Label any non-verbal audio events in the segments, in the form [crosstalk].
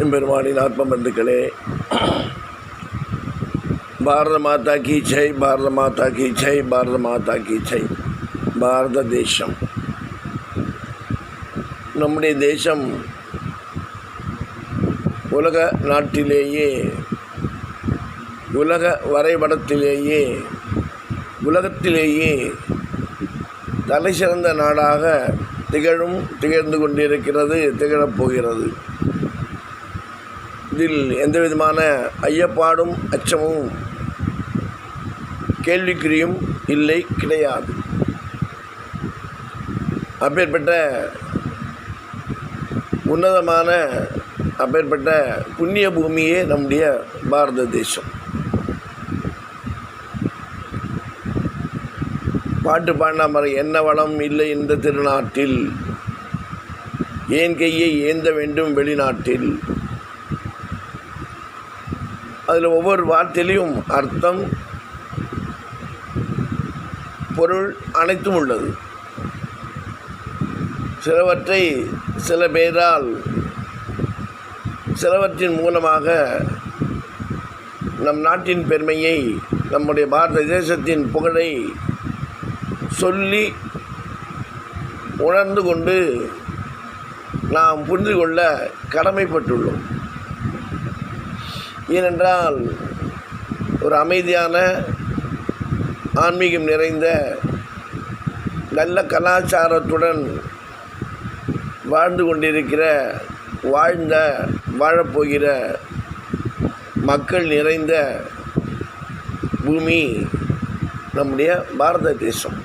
எம்பெருமானின் ஆத்ம பந்துக்களே பாரத மாதா கி ஜெய் பாரத மாதா கி ஜெய் பாரத மாதா கி ஜெய். பாரத தேசம். நம்முடைய தேசம் உலக நாட்டிலேயே உலக வரைபடத்திலேயே உலகத்திலேயே தலை சிறந்த நாடாக திகழும் திகழ்ந்து கொண்டிருக்கிறது திகழப்போகிறது இதில் எந்த விதமான ஐயப்பாடும் அச்சமும் கேள்விக்குறியும் இல்லை கிடையாது. அப்பேற்பட்ட உன்னதமான அப்பேற்பட்ட புண்ணிய பூமியே நம்முடைய பாரத தேசம். பாட்டு பாடினா என்ன வளம் இல்லை இந்த திருநாட்டில்? ஏன் கையை ஏந்த வேண்டும் வெளிநாட்டில்? அதில் ஒவ்வொரு வார்த்தையிலையும் அர்த்தம் பொருள் அனைத்தும் உள்ளது. சிலவற்றை சில பேரால் சிலவற்றின் மூலமாக நம் நாட்டின் பெருமையை நம்முடைய பாரத தேசத்தின் புகழை சொல்லி உணர்ந்து கொண்டு நாம் புரிந்து கொள்ள கடமைப்பட்டுள்ளோம். ஏனென்றால் ஒரு அமைதியான ஆன்மீகம் நிறைந்த நல்ல கலாச்சாரத்துடன் வாழ்ந்து கொண்டிருக்கிற வாழ்ந்த வாழப்போகிற மக்கள் நிறைந்த பூமி நம்முடைய பாரத தேசம்.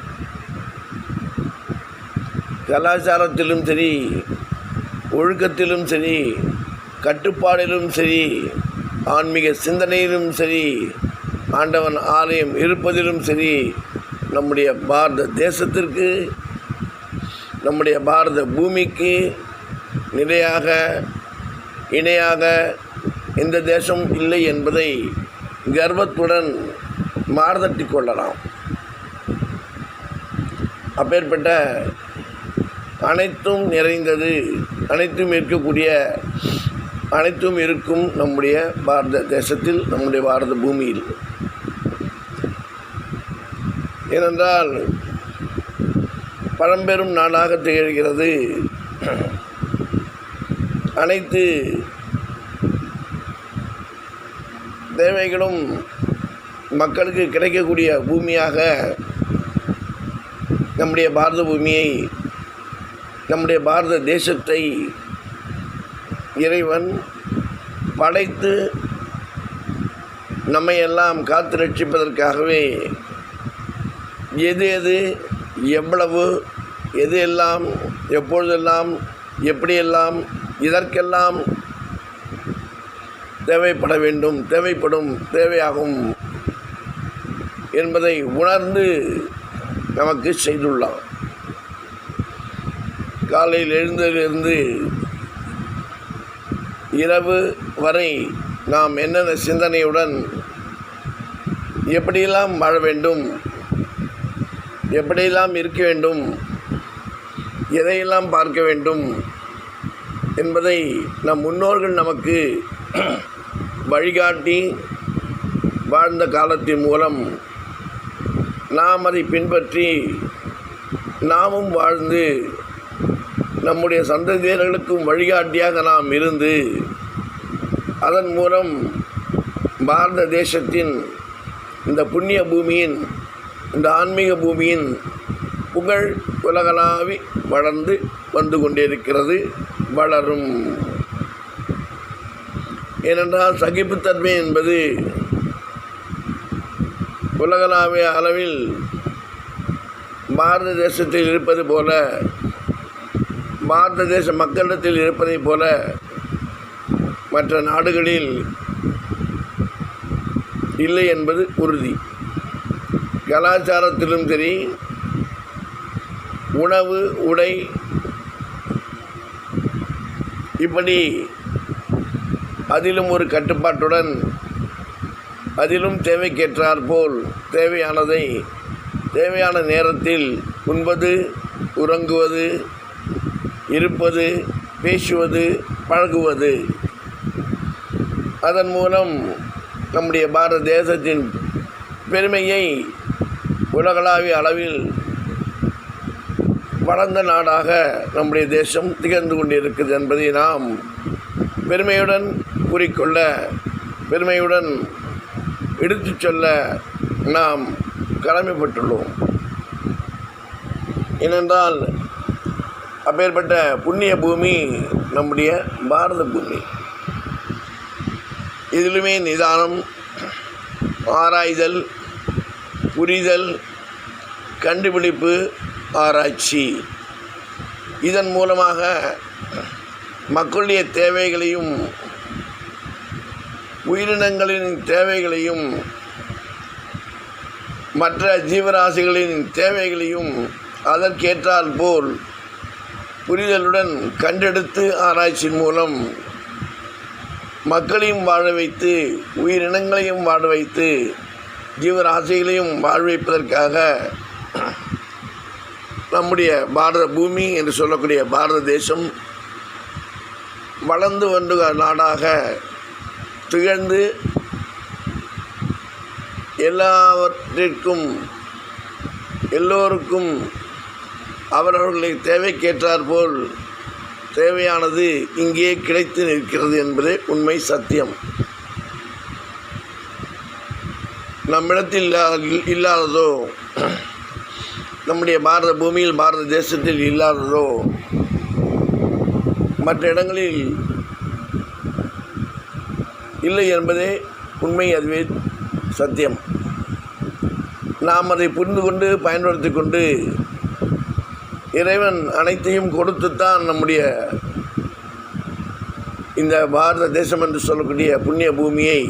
கலாச்சாரத்திலும் சரி ஒழுக்கத்திலும் சரி கட்டுப்பாடிலும் சரி ஆன்மீக சிந்தனையிலும் சரி ஆண்டவன் ஆலயம் இருப்பதிலும் சரி நம்முடைய பாரத தேசத்திற்கு நம்முடைய பாரத பூமிக்கு நிலையாக இணையாக இந்த தேசம் இல்லை என்பதை கர்வத்துடன் மாறுதட்டி கொள்ளலாம். அப்பேற்பட்ட அனைத்தும் நிறைந்தது அனைத்தும் இருக்கக்கூடிய அனைத்தும் இருக்கும் நம்முடைய பாரத தேசத்தில் நம்முடைய பாரத பூமியில். ஏனென்றால் பழம்பெரும் நாடாக திகழ்கிறது. அனைத்து தேவைகளும் மக்களுக்கு கிடைக்கக்கூடிய பூமியாக நம்முடைய பாரத பூமியை நம்முடைய பாரத தேசத்தை இறைவன் படைத்து நம்மை எல்லாம் காத்து ரட்சிப்பதற்காகவே எது எது எவ்வளவு எது எல்லாம் எப்பொழுதெல்லாம் எப்படியெல்லாம் இதற்கெல்லாம் தேவைப்பட வேண்டும் தேவைப்படும் தேவையாகும் என்பதை உணர்ந்து நமக்கு செய்துள்ளான் காலையில் எழுந்ததிலிருந்து இரவு வரை நாம் என்னென்ன சிந்தனையுடன் எப்படியெல்லாம் வாழ வேண்டும் எப்படியெல்லாம் இருக்க வேண்டும் எதையெல்லாம் பார்க்க வேண்டும் என்பதை நம் முன்னோர்கள் நமக்கு [clears throat] வழிகாட்டி வாழ்ந்த காலத்தின் மூலம் நாம் அதை பின்பற்றி நாமும் வாழ்ந்து நம்முடைய சந்ததியர்களுக்கும் வழிகாட்டியாக நாம் இருந்து அதன் மூலம் பாரத தேசத்தின் இந்த புண்ணிய பூமியின் இந்த ஆன்மீக பூமியின் புகழ் உலகளாவி வளர்ந்து வந்து கொண்டிருக்கிறது வளரும். ஏனென்றால் சகிப்புத்தன்மை என்பது உலகளாவிய அளவில் பாரத தேசத்தில் இருப்பது போல பாரத தேச மக்களிடத்தில் இருப்பதைப் போல மற்ற நாடுகளில் இல்லை என்பது உறுதி. கலாச்சாரத்திலும் சரி உணவு உடை இப்படி அதிலும் ஒரு கட்டுப்பாட்டுடன் அதிலும் தேவைக்கேற்றாற்போல் தேவையானதை தேவையான நேரத்தில் உண்பது உறங்குவது இருப்பது பேசுவது பழகுவது. அதன் மூலம் நம்முடைய பாரத தேசத்தின் பெருமையை உலகளாவிய அளவில் வளர்ந்த நாடாக நம்முடைய தேசம் திகழ்ந்து கொண்டிருக்குது என்பதை நாம் பெருமையுடன் கூறிக்கொள்ள பெருமையுடன் எடுத்துச் சொல்ல நாம் கடமைப்பட்டுள்ளோம். ஏனென்றால் அப்பேற்பட்ட புண்ணிய பூமி நம்முடைய பாரத பூமி. இதிலுமே நிதானம் ஆராய்தல் புரிதல் கண்டுபிடிப்பு ஆராய்ச்சி. இதன் மூலமாக மக்களுடைய தேவைகளையும் உயிரினங்களின் தேவைகளையும் மற்ற ஜீவராசிகளின் தேவைகளையும் அதற்கேற்றால் போல் புரிதலுடன் கண்டெடுத்து ஆராய்ச்சியின் மூலம் மக்களையும் வாழ வைத்து உயிரினங்களையும் வாழ வைத்து ஜீவராசிகளையும் வாழ வைப்பதற்காக நம்முடைய பாரத பூமி என்று சொல்லக்கூடிய பாரத தேசம் வளர்ந்து வந்து நாடாக திகழ்ந்து எல்லாவற்றிற்கும் எல்லோருக்கும் அவரவர்களை தேவைக்கேற்றாற்போல் தேவையானது இங்கே கிடைத்து நிற்கிறது என்பதே உண்மை சத்தியம். நம்மிடத்தில் இல்லாததோ நம்முடைய பாரத பூமியில் பாரத தேசத்தில் இல்லாததோ மற்ற இடங்களில் இல்லை என்பதே உண்மை அதுவே சத்தியம். நாம் அதை புரிந்து கொண்டு பயன்படுத்தி கொண்டு இறைவன் அனைத்தையும் கொடுத்து தான் நம்முடைய இந்த பாரத தேசம் என்று சொல்லக்கூடிய புண்ணிய பூமியை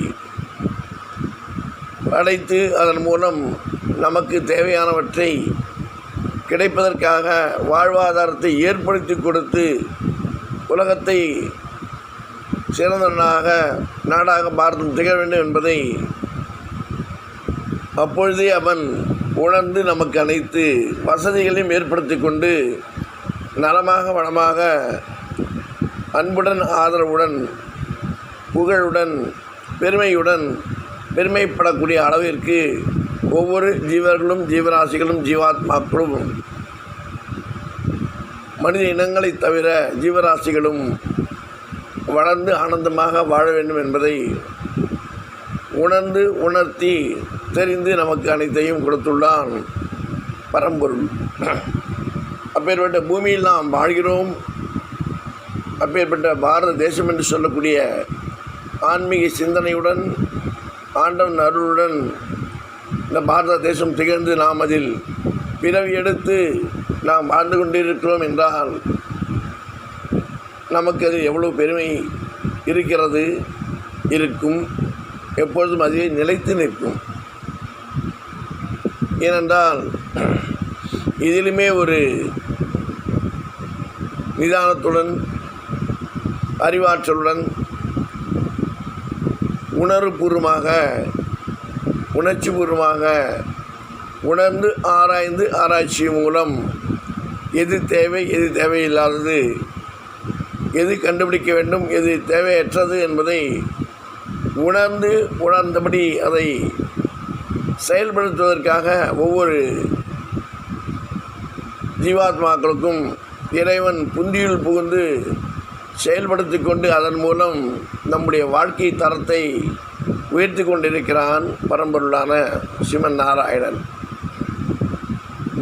அடைத்து அதன் மூலம் நமக்கு தேவையானவற்றை கிடைப்பதற்காக வாழ்வாதாரத்தை ஏற்படுத்தி கொடுத்து உலகத்தை சிறந்த நாடாக நாடாக பாரதம் திகழ வேண்டும் என்பதை அப்பொழுதே அவன் உணர்ந்து நமக்கு அனைத்து வசதிகளையும் ஏற்படுத்தி கொண்டு நலமாக வளமாக அன்புடன் ஆதரவுடன் புகழுடன் பெருமையுடன் பெருமைப்படக்கூடிய அளவிற்கு ஒவ்வொரு ஜீவர்களும் ஜீவராசிகளும் ஜீவாத்மாக்களும் மனித இனங்களைத் தவிர ஜீவராசிகளும் வளர்ந்து ஆனந்தமாக வாழ வேண்டும் என்பதை உணர்ந்து உணர்த்தி தெரிந்து நமக்கு அனைத்தையும் கொடுத்துள்ளான் பரம்பொருள். அப்பேற்பட்ட பூமியில் நாம் வாழ்கிறோம். அப்பேற்பட்ட பாரத தேசம் என்று சொல்லக்கூடிய ஆன்மீக சிந்தனையுடன் ஆண்டவன் அருளுடன் இந்த பாரத தேசம் திகழ்ந்து நாம் அதில் பிறவி எடுத்து நாம் வாழ்ந்து கொண்டிருக்கிறோம் என்றால் நமக்கு அது எவ்வளோ பெருமை இருக்கிறது இருக்கும். எப்பொழுதும் அதே நிலைத்து நிற்கும். ஏனென்றால் இதிலுமே ஒரு நிதானத்துடன் அறிவாற்றலுடன் உணர்வுபூர்வமாக உணர்ச்சிபூர்வமாக உணர்ந்து ஆராய்ந்து ஆராய்ச்சி மூலம் எது தேவை எது தேவையில்லாதது எது கண்டுபிடிக்க வேண்டும் எது தேவையற்றது என்பதை உணர்ந்து உணர்ந்தபடி அதை செயல்படுத்துவதற்காக ஒவ்வொரு ஜீவாத்மாக்களுக்கும் இறைவன் புந்தியில் புகுந்து செயல்படுத்தி கொண்டு அதன் மூலம் நம்முடைய வாழ்க்கை தரத்தை உயர்த்தி கொண்டிருக்கிறான் பரம்பொருளான சிவன் நாராயணன்.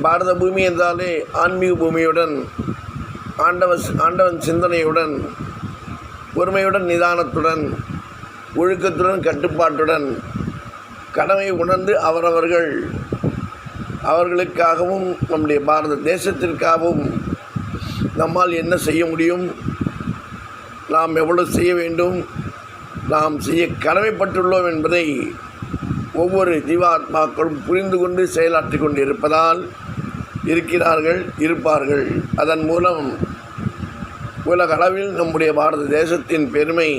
பாரத பூமி என்றாலே ஆன்மீக பூமியுடன் ஆண்டவ ஆண்டவன் சிந்தனையுடன் பொறுமையுடன் நிதானத்துடன் ஒழுக்கத்துடன் கட்டுப்பாட்டுடன் கடமை உணர்ந்து அவரவர்கள் அவர்களுக்காகவும் நம்முடைய பாரத தேசத்திற்காகவும் நம்மால் என்ன செய்ய முடியும்? நாம் எவ்வளவு செய்ய வேண்டும்? நாம் செய்ய கடமைப்பட்டுள்ளோம் என்பதை ஒவ்வொரு ஜீவாத்மாக்களும் புரிந்து கொண்டு செயலாற்றி கொண்டு இருப்பதால் இருக்கிறார்கள் இருப்பார்கள். அதன் மூலம் உலக அளவில் நம்முடைய பாரத தேசத்தின் பெருமை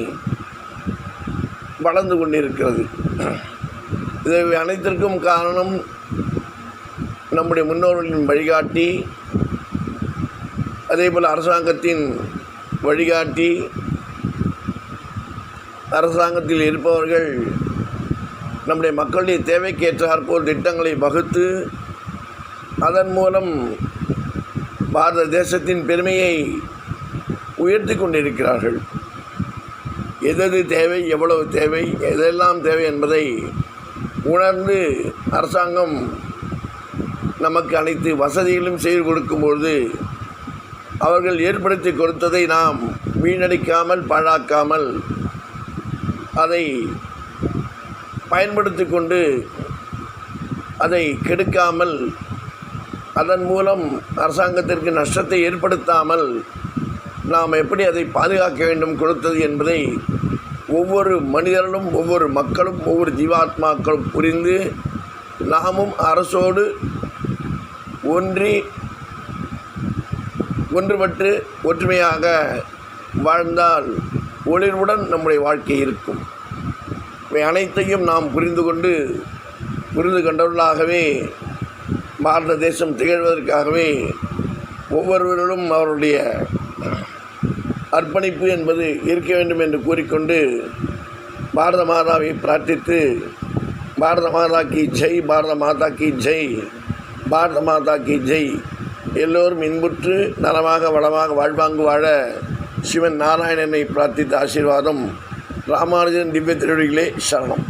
வளர்ந்து கொண்டிருக்கிறது. இதை அனைத்திற்கும் காரணம் நம்முடைய முன்னோர்களின் வழிகாட்டி அதேபோல் அரசாங்கத்தின் வழிகாட்டி அரசாங்கத்தில் இருப்பவர்கள் நம்முடைய மக்களுடைய தேவைக்கேற்றாற்போல் திட்டங்களை வகுத்து அதன் மூலம் பாரத தேசத்தின் பெருமையை உயர்த்தி கொண்டிருக்கிறார்கள். எதது தேவை எவ்வளவு தேவை எதெல்லாம் தேவை என்பதை உணர்ந்து அரசாங்கம் நமக்கு அனைத்து வசதிகளும் செய்து கொடுக்கும்பொழுது அவர்கள் ஏற்படுத்தி கொடுத்ததை நாம் வீணடிக்காமல் பாழாக்காமல் அதை பயன்படுத்தி கொண்டு அதை கெடுக்காமல் அதன் மூலம் அரசாங்கத்திற்கு நஷ்டத்தை ஏற்படுத்தாமல் நாம் எப்படி அதை பாதுகாக்க வேண்டும் கொடுத்தது என்பதை ஒவ்வொரு மனிதர்களும் ஒவ்வொரு மக்களும் ஒவ்வொரு ஜீவாத்மாக்களும் புரிந்து நாமும் அரசோடு ஒன்றி ஒன்றுபட்டு ஒற்றுமையாக வாழ்ந்தால் ஒளிர்வுடன் நம்முடைய வாழ்க்கை இருக்கும். இவை அனைத்தையும் நாம் புரிந்து கொண்டு புரிந்து கண்டவர்களாகவே பாரத தேசம் திகழ்வதற்காகவே ஒவ்வொருவரிலும் அவருடைய அர்ப்பணிப்பு என்பது இருக்க வேண்டும் என்று கூறிக்கொண்டு பாரத மாதாவை பிரார்த்தித்து பாரத மாதா கி ஜெய் பாரத மாதா கி ஜெய் பாரத மாதா கி ஜெய். எல்லோரும் இன்புற்று நலமாக வளமாக வாழ்வாங்கு வாழ சிவன் நாராயணனை பிரார்த்தித்த ஆசீர்வாதம் ராமானுஜன் திவ்ய திருடிகளே சரணம்.